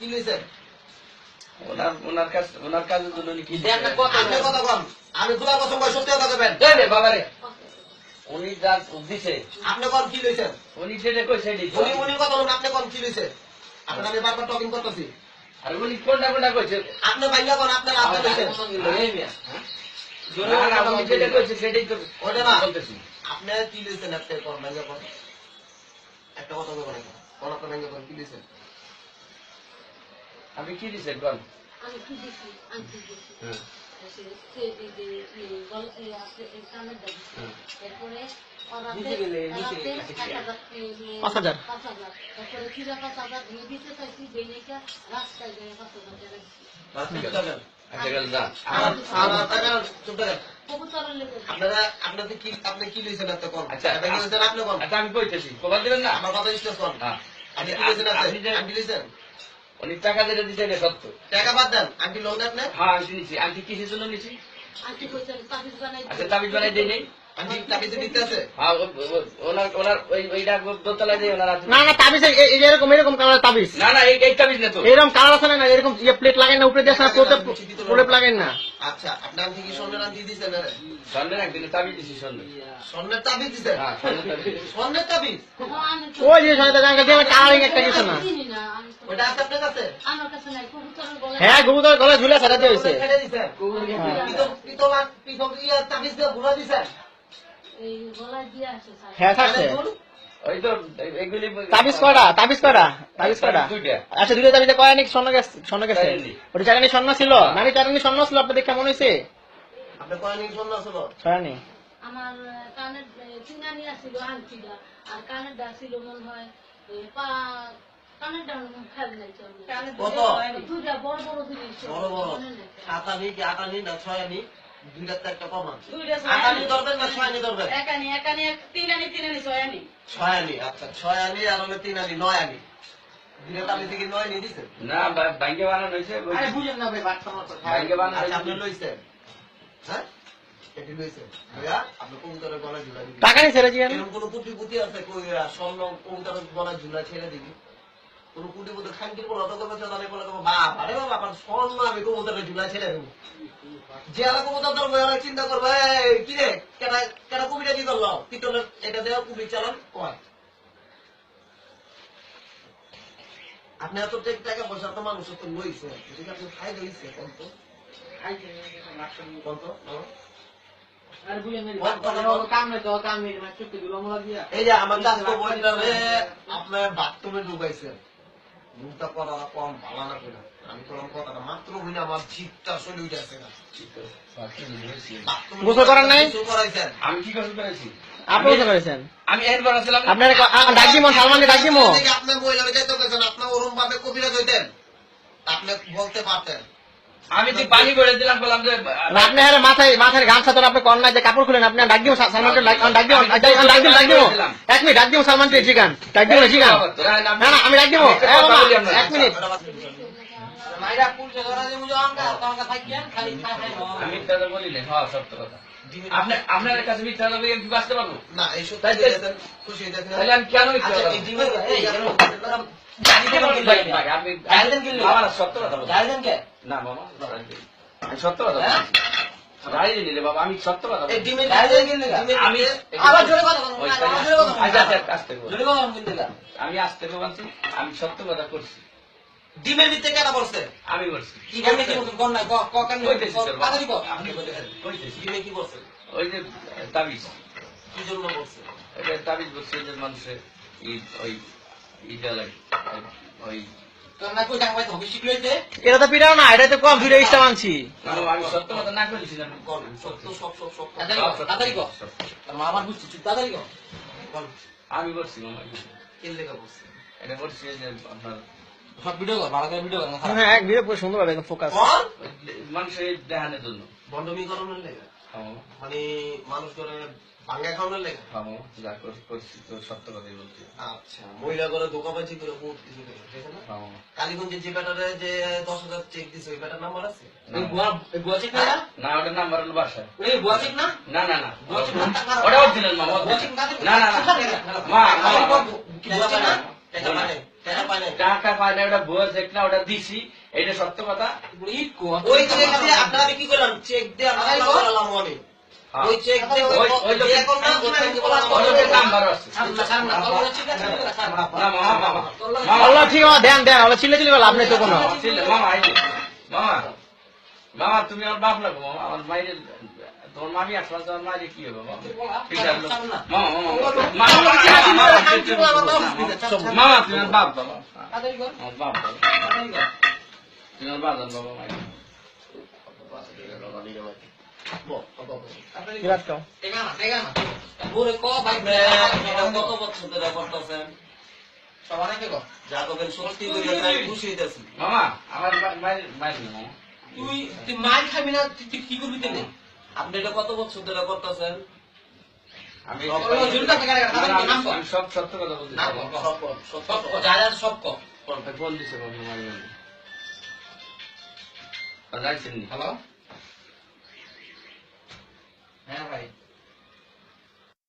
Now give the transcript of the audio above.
কি লইছেন ওনার ওনার কাছ ওনার কাজের জন্য কি আপনি কথা কম আমি খোলা কথা কই সত্যি কথা কবেন এই রে বাবা রে উনি যা দিছে। আপনি কোন কি লইছেন উনি যেটা কইছে দিছে উনি উনি কথা বলুন আপনি কোন কি লইছেন আপনার আমি বারবার টকিং করতেছি। আর উনি কোনটা কোনটা কইছে? আপনি ভাইয়া কোন আপনার আপনি লইছেন এই মিয়া। না না যেটা কইছে সেটাই তো ওটা না। বলতেছি। আপনি কি লইছেন আপনি কোন ভাইয়া কোন? একটা কথা বলবেন কোন আপনার ভাইয়া কোন কি লইছেন আমি কি দিছেন কোন আমি কি দিছি? দিছি? গল গেলে, পাঁচ হাজার দিছি। আচ্ছা গেল আপনাদের কি আপনি কি লইছেন আপনি কোন আচ্ছা। কি লইছেন আপনি কোন আচ্ছা আমি কইতেছি। কবার দিবেন না? আমার কথা স্টেজ কোন হ্যাঁ। আপনি কি লইছেন আপনি লইছেন? উনি টাকা যেটা দিতে এটা সত্য। টাকা বাদ দেন আন্টি লোন না? হ্যাঁ আমি নিছি আন্টি কিসের জন্য নিছি আন্টি কইছেন তাবিজ বানাই আচ্ছা তাবিজ বানাই দেই নেই? হ্যাঁ ও- ও- ওনার ওনার ওই ওইটা দোতলা দিয়ে ওনার আছে। না না তাবিজ এ- এ- এরকম এরকম কালার তাবিজ। না না এই এই তাবিজ না তো এরকম কালার আছে না এরকম ইয়ে প্লেট লাগাই না উপরে দিয়ে না প্রলেপ প্রলেপ লাগাই না। আচ্ছা আপনি আন্টি কি স্বর্ণের আন্টি দিছেন আরে স্বর্ণের একদিনে তাবিজ দিছি স্বর্ণের। স্বর্ণের তাবিজ দিছেন হ্যাঁ স্বর্ণের তাবিজ স্বর্ণের তাবিজ? আমি তো- ওই যে সহায়তা জানকা দিয়ে কালারিং একটা কিছু না। চিনি না আমি তো- ওটা আছে আপনার কাছে? আমার কাছে নাই কবুতরের গলায় হ্যাঁ ঝুলে সারা দিয়ে হয়েছে। ছেড়ে। পিতল পিতল পিতল ইয়া তাবিজ দিয়ে ঘুরা দিছেন হ্যাঁ থাকছে। ওই তো এগুলি তাবিজ কয়টা? তাবিজ কয়টা? তাবিজ কয়টা? আচ্ছা দুটো তাবিজে কয় নাকি স্বর্ণ গেছে স্বর্ণ গেছে ওটা চারানি স্বর্ণ ছিল? নানি চারানি স্বর্ণ ছিল? আপনার দেখে মনে হয়েছে? চারানি আমার কানের চিনানি আসছিল আংটিটা। আর কানের ডা ছিল মনে হয়। কত দুইটা বড় বড় জিনিস বড় বড়। সাত আনি কি আট আনি না ছয় আনি দুইটার তো একটা কমান দুইটা ধরবেন না ছয় আনি ধরবেন একানি একানি তিন আনি তিন আনি ছয় আনি। ছয় আনি আচ্ছা ছয় আনি আর হলে তিন আনি নয় আনি। দুইটা তাবিজ থেকে নয় নিয়ে দিছেন না বা- বানানো হয়েছে বুঝেন না ভাই বাচ্চা মতো ব্যাংকে বানানো আচ্ছা আপনি লইছেন। হ্যাঁ? টাকা নিয়ে ছেড়ে এরকম কোন কুটি পুটি আছে স্বর্ণ কবুতরের গলায় ঝুলা ছেড়ে দিবি। কোন কুটি পুটি খানকির কোন অত করবে তাহলে বলে বাপ আরে বাবা আমার আমি ঝুলা ছেড়ে দেবো। যে আলা চিন্তা করবে কি রে কুবিটা কি করল? এটা দেওয়া কুবি চালান কয়। আপনি এত টেক- পয়সা তো মানুষ তো লইছে ঠিক আছে খাই লইছে কত কত এই যে আমার কাছে আপনার বাথরুমে ঢুকাইছেন মুখটা করা কম ভালো না। কিনা আমি তোর কথাটা মাত্র হইলে আমার জিপটা চলে উঠেছে না। বাথরুমে গোসল করার নাই? আমি কি করেছি? আপনি করেছেন? আমি আপনার সালমানকে যাইতে গেছেন ওরম ভাবে কবিরাজ হইতেন। আপনি বলতে পারতেন। আমি তো পানি করে দিলাম বললাম যে আপনি হ্যাঁ মাথায় মাথায় গামছা ধরে আপনি কন্যা যে কাপড় খুলেন আপনি ডাক দিও সালমানকে ডাক দিমো ডাক দিমো ডাক দিমো এক মিনিট ডাক দিমো সালমানকে জিগান ডাক দিমো জিগান না না আমি ডাক দিমো এক মিনিট। মাইরা পুলিশে ধরা দিয়ে বুঝো আমকা তোমাকে থাকেন খালি খাই খাই আমি মিথ্যা কথা হ্যাঁ সত্য কথা। আপনার আপনার কাছে মিথ্যা কথা বলে আমি কি বাঁচতে পারব? না এই সত্যি খুশি তাহলে আমি কেন মিথ্যা কথা এই ডিমের এই আমি সত্য কথা আসতে আসতে আমি সত্য কথা করছি ডিমের ভিতরে কেনা পড়ছে আমি করছি কি কেমনে কি বলছো? কোন না ক ক কেন তাড়াতাড়ি ক আপনি বলেছেন ডিমে কি পড়ছে ওই যে তাবিজ। কি জন্য পড়ছে এটা তাবিজ বলছে যে মানুষের ই- ওই ইটা লাগে ওই এটা তো পিটাও না এটা তো কম ভিডিও ইস্টা মানছি। সত্য কথা না করেছি সত্য সব সব সব তাড়াতাড়ি ক তাড়াতাড়ি ক তোর মা আমার বুঝছি তাড়াতাড়ি ক আমি করছি মামা। কেন লেখা পড়ছে এটা করছি যে আপনার সব ভিডিও কর ভালো করে ভিডিও কর হ্যাঁ এক ভিডিও পুরো সুন্দর হবে ফোকাস মানুষের দেখানোর জন্য। বন্ডমীকরণের লেখা খামো মানে মানুষ করে ভাঙ্গা খাওয়ানোর লেখা খামো যা কর- সত্য কথাই বলছি। আচ্ছা মহিলা করে ধোকাবাজি করে বহুত কিছু করে ঠিক আছে না? কালীগঞ্জে যে ব্যাটারে যে দশ হাজার চেক দিছে ওই ব্যাটার নাম্বার আছে? এই বুয়া এই বুয়া চেক না ওটার নাম্বার হলো চেক না? না না না। বুয়া চেক ওটা অরিজিনাল মামা। বুয়া চেক না না না। না মা মা। কি বুয়া চেক না। টাকা পাঠায় টাকা পায় নাই। টাকা পায় না ওটা ভুয়া চেক না ওটা দিছি এটা সত্য কথা। ওই চেক দিয়ে আপনারা কি করলাম চেক দিয়ে আপনারা আরে করলাম হ্যাঁ। ওই চেক দিয়ে ওই- ওই এখন না ওই চেক দিয়ে বলা? ওই লোকের নাম্বার আছে। সামনা সামনা ঠিক আছে মামা মামা। মামা। আল্লাহ ঠিক আছে দেন দেন আল্লাহ চিল্লে চিল্লে লাভ নেই তো কোনো মামা মামা মামা তুমি আমার বাপ লাগো মামা আমার মায়ের আসলে কি হবে বাপ বাবা। বাপ বাবা। বাবা মায়ের। তুই তুই মার খাবি না তুই কি করবি তেনে আপনি এটা কত বছর ধরে করতেছেন? হ্যাঁ ভাই।